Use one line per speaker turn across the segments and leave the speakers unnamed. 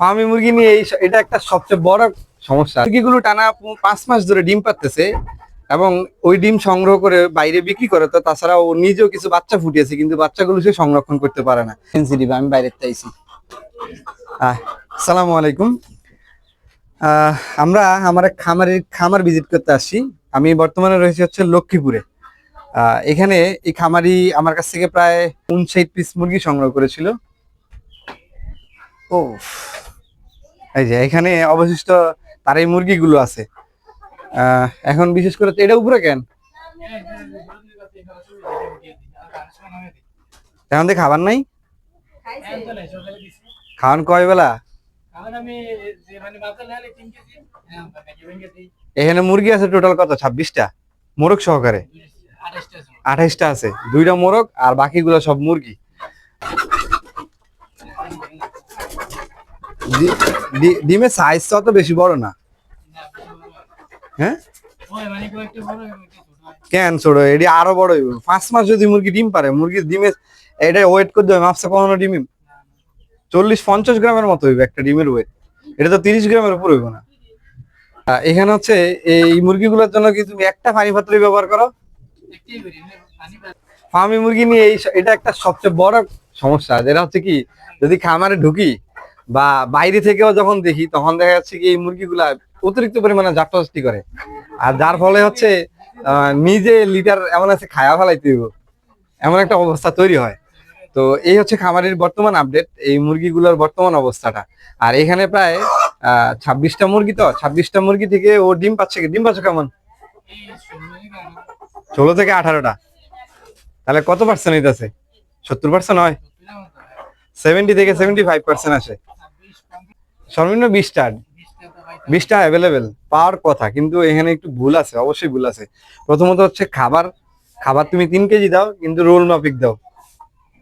Fermi মুরগি নিয়ে এই এটা একটা সবচেয়ে বড় সমস্যা। মুরগিগুলো টানা পাঁচ মাস ধরে ডিম পারতেছে এবং ওই ডিম সংগ্রহ করে বাইরে বিক্রি করে, তো তাছাড়া ও নিজেও কিছু বাচ্চা ফুটিয়েছে, কিন্তু বাচ্চাগুলো সে সংরক্ষণ করতে পারে না। সেন্সিটিভ আমি বাইরের চাইছি সালামু আলাইকুম। আমরা আমার এক খামারের খামার ভিজিট করতে আসছি। আমি বর্তমানে রয়েছি হচ্ছে লক্ষ্মীপুরে। এখানে এই খামারি আমার কাছ থেকে প্রায় উনষাট পিস মুরগি সংগ্রহ করেছিল। ও এই যে, এখানে অবশিষ্ট তার এই মুরগিগুলো আছে। এখন বিশেষ করে তো এটা উপরে কেন? এখন দিয়ে খাবার নাই? খাওয়ান কয় বেলা? এখানে মুরগি আছে টোটাল কত? ছাব্বিশটা। মোরগ সহকারে? আঠাইশটা আছে। দুইটা মোরগ আর বাকিগুলো সব মুরগি। ডিমের সাইজ তো অত বেশি বড় না। হ্যাঁ? কেন ছোট? এটি আরও বড় হইব। পাঁচ মাস যদি মুরগি ডিম পারে মুরগির ডিমের এটা ওয়েট করতে হবে? মাপসা কখনো ডিম। চল্লিশ, পঞ্চাশ গ্রামের মতো হইবে একটা ডিমের ওয়েট এটা তো তিরিশ গ্রামের উপর হইব না। এখানে হচ্ছে, এই মুরগিগুলোর জন্য কি তুমি একটা পানি পাত্রই ব্যবহার করো? ফার্মি মুরগি নিয়ে এই এটা একটা সবচেয়ে বড় সমস্যা। যেটা হচ্ছে কি, যদি খামারে ঢুকি বা বাইরে থেকেও যখন দেখি, তখন দেখা যাচ্ছে কি এই মুরগিগুলা অতিরিক্ত পরিমাণে জাপটাস্টি করে। আর যার ফলে হচ্ছে নিজে লিটার এমন আছে খায়া ফেলাইতে এমন একটা অবস্থা তৈরি হয়। তো এই হচ্ছে খামারের বর্তমান আপডেট এই মুরগিগুলোর বর্তমান অবস্থাটা। আর এখানে প্রায় ছাব্বিশটা মুরগি তো, ছাব্বিশটা মুরগি থেকে ও ডিম পাচ্ছে? ডিম পাচ্ছে কেমন? ষোলো থেকে আঠারোটা। তাহলে কত পার্সেন্ট আছে সত্তর পার্সেন্ট হয় সেভেন্টি থেকে সেভেন্টি ফাইভ পার্সেন্ট আসে। সর্বনিম্ন বিশটা। বিশটা অ্যাভেলেবেল পাওয়ার কথা কিন্তু এখানে একটু ভুল আছে অবশ্যই ভুল আছে। প্রথমত হচ্ছে খাবার খাবার তুমি তিন কেজি দাও কিন্তু রোল মাফিক দাও।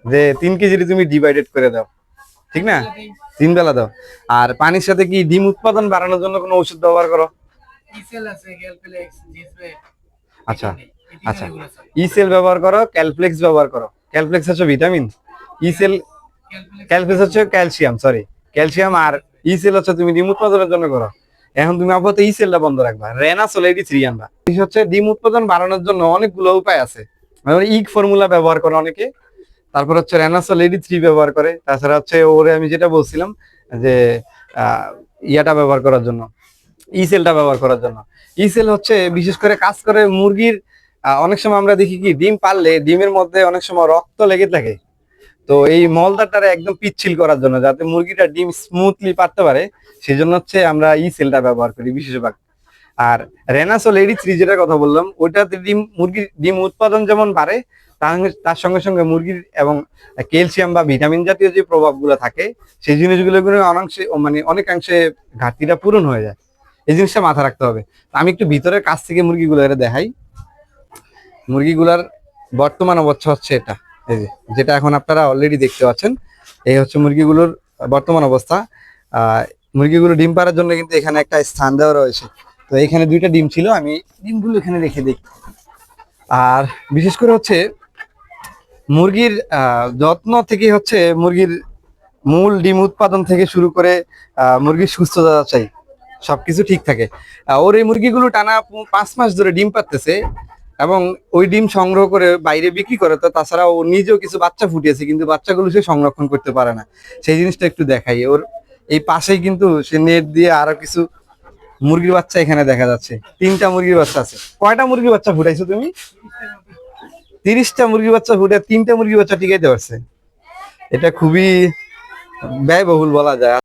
যে তিন কেজি তুমি ডিভাইডেড করে দাও। ঠিক না? তিন বেলা দাও। আর পানির সাথে কি ডিম উৎপাদন বাড়ানোর জন্য কোনো ওষুধ ব্যবহার করো? আচ্ছা আচ্ছা। ইসেল ব্যবহার করো ক্যালফ্লেক্স ব্যবহার করো। ক্যালফ্লেক্স হচ্ছে ভিটামিন ইসেল সেল ক্যালফ্লেক্স হচ্ছে ক্যালসিয়াম সরি ক্যালসিয়াম আর ই সেল হচ্ছে তুমি ডিম উৎপাদনের জন্য করো। এখন তুমি আপাতত ই সেলটা বন্ধ রাখবা। রেনাসোল এডি থ্রি আনবা। হচ্ছে ডিম উৎপাদন বাড়ানোর জন্য অনেকগুলো উপায় আছে। ইগ ফর্মুলা ব্যবহার করে অনেকে। তারপর হচ্ছে রেনাসোল এডি থ্রি ব্যবহার করে। তাছাড়া হচ্ছে ওরে আমি যেটা বলছিলাম যে ইয়াটা ব্যবহার করার জন্য, ই সেলটা ব্যবহার করার জন্য। ই সেল হচ্ছে বিশেষ করে কাজ করে মুরগির অনেক সময় আমরা দেখি কি, ডিম পারলে ডিমের মধ্যে অনেক সময় রক্ত লেগে থাকে। তো এই মলদারটারে একদম পিচ্ছিল করার জন্য, যাতে মুরগিটা ডিম স্মুথলি পারতে পারে, সেজন্য হচ্ছে আমরা ই সেলটা ব্যবহার করি বিশেষভাগ আর রেনাসোল এডি থ্রি যেটার কথা বললাম, ওইটাতে ডিম, মুরগির ডিম উৎপাদন যেমন বাড়ে, তার সঙ্গে- সঙ্গে মুরগির এবং ক্যালসিয়াম বা ভিটামিন জাতীয় যে প্রভাবগুলো থাকে, সেই জিনিসগুলো ও মানে অনেকাংশে ঘাটতিটা পূরণ হয়ে যায়। এই জিনিসটা মাথা রাখতে হবে। আমি একটু ভিতরের কাছ থেকে মুরগিগুলো এটা দেখাই। মুরগিগুলার বর্তমান অবস্থা হচ্ছে এটা। এই যেটা এখন আপনারা অলরেডি দেখতে পাচ্ছেন, এই হচ্ছে মুরগিগুলোর বর্তমান অবস্থা। মুরগিগুলো ডিম পাড়ার জন্য কিন্তু এখানে একটা স্থান দেওয়া রয়েছে। তো এখানে দুইটা ডিম ছিল, আমি ডিমগুলো এখানে রেখে দিই। আর বিশেষ করে হচ্ছে মুরগির যত্ন থেকে হচ্ছে মুরগির মূল ডিম উৎপাদন থেকে শুরু করে মুরগির সুস্থতা চাই সবকিছু ঠিক থাকে। ওর এই মুরগিগুলো টানা পাঁচ মাস ধরে ডিম পারতেছে এবং ওই ডিম সংগ্রহ করে বাইরে বিক্রি করে, তো তাছাড়া ও নিজেও কিছু বাচ্চা ফুটিয়েছে, কিন্তু বাচ্চাগুলো সে সংরক্ষণ করতে পারে না। সেই জিনিসটা একটু দেখাই। ওর এই পাশেই কিন্তু সে নেট দিয়ে আরও কিছু মুরগির বাচ্চা এখানে দেখা যাচ্ছে। তিনটা মুরগির বাচ্চা আছে। কয়টা মুরগির বাচ্চা ফুটাইছো তুমি? তিরিশটা মুরগির বাচ্চা ফুটে তিনটা মুরগির বাচ্চা টিকাইতে পারছে। এটা খুবই ব্যয়বহুল বলা যায়।